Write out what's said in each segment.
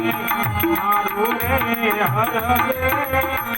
મારું રે હર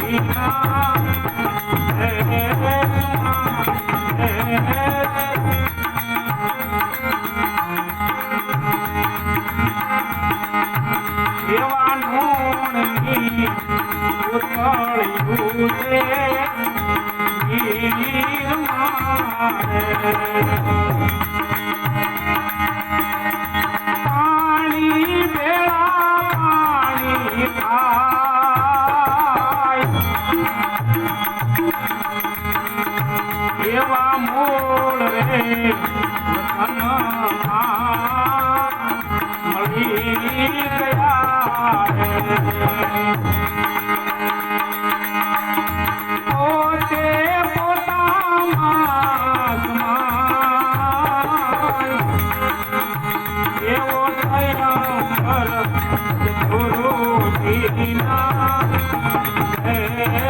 देखा Thank you.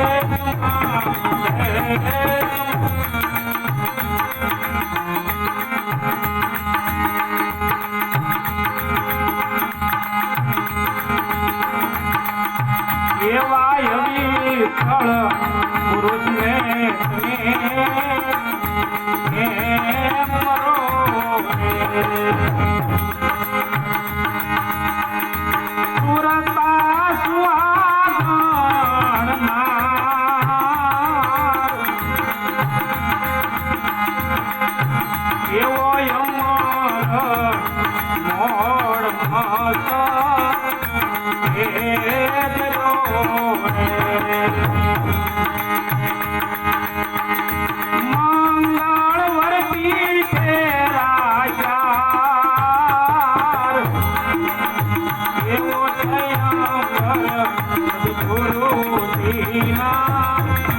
Thank you.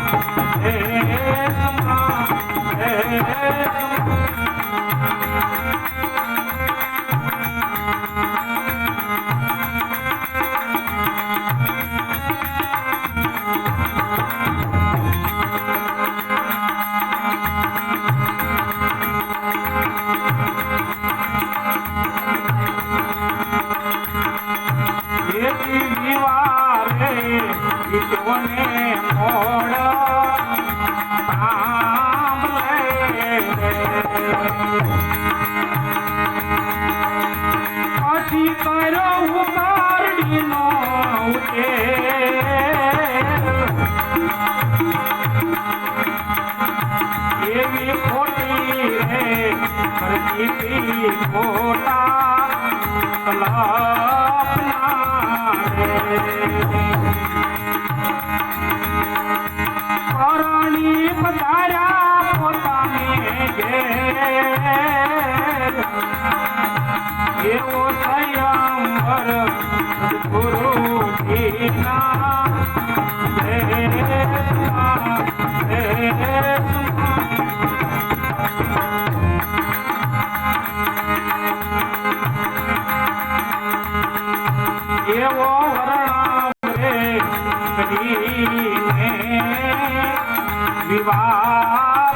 પી ખોટા પરણી પધાર્યા પોતાને એવો સંયમર ગુરુ ના હે વિવાદ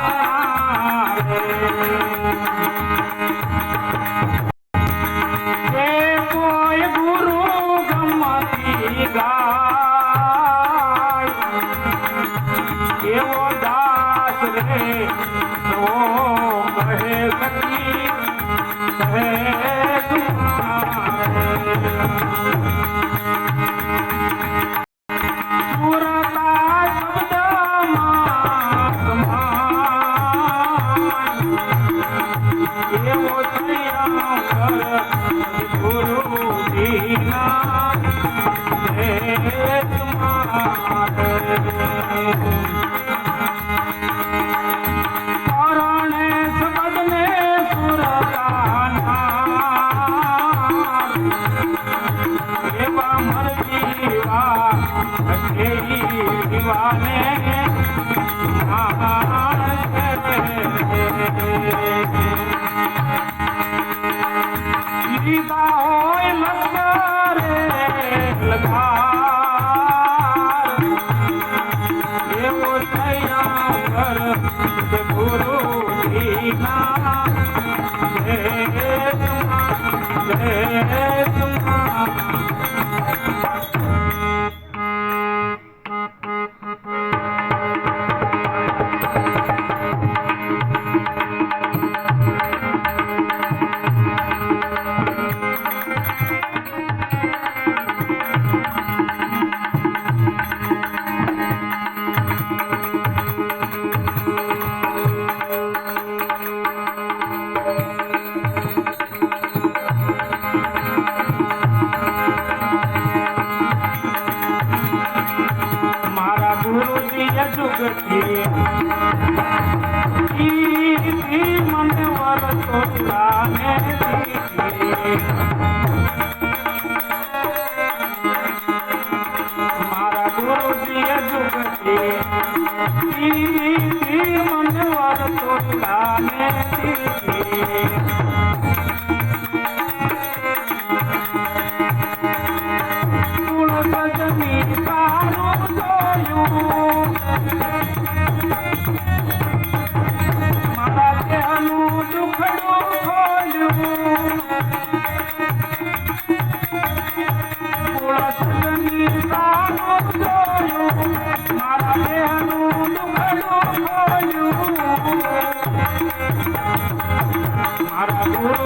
મારા ગુરુ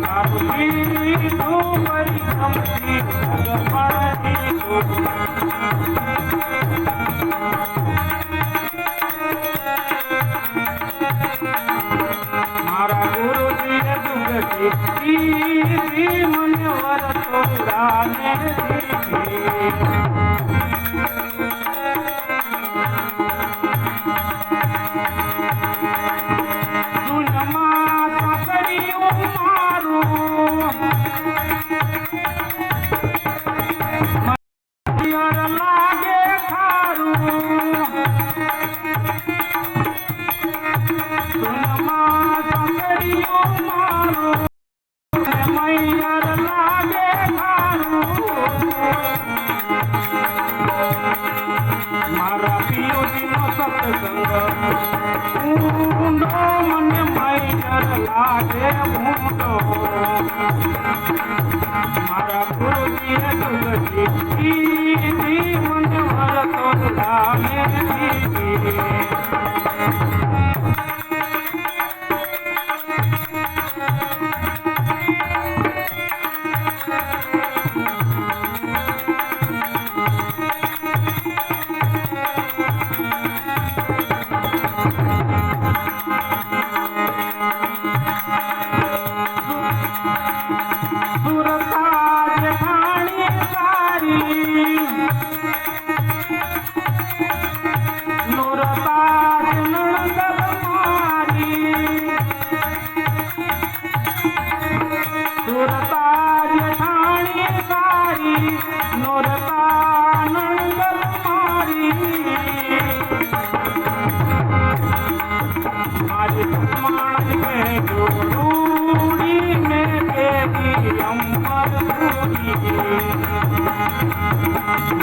સાબજી તું પરી સમજી ભગવાનની મારા ગુરુજીએ દુર્ગતિ મને વર તોડાને દીધી.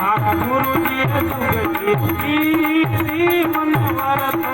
મારા ગુરુજી સુગતી મન વર તો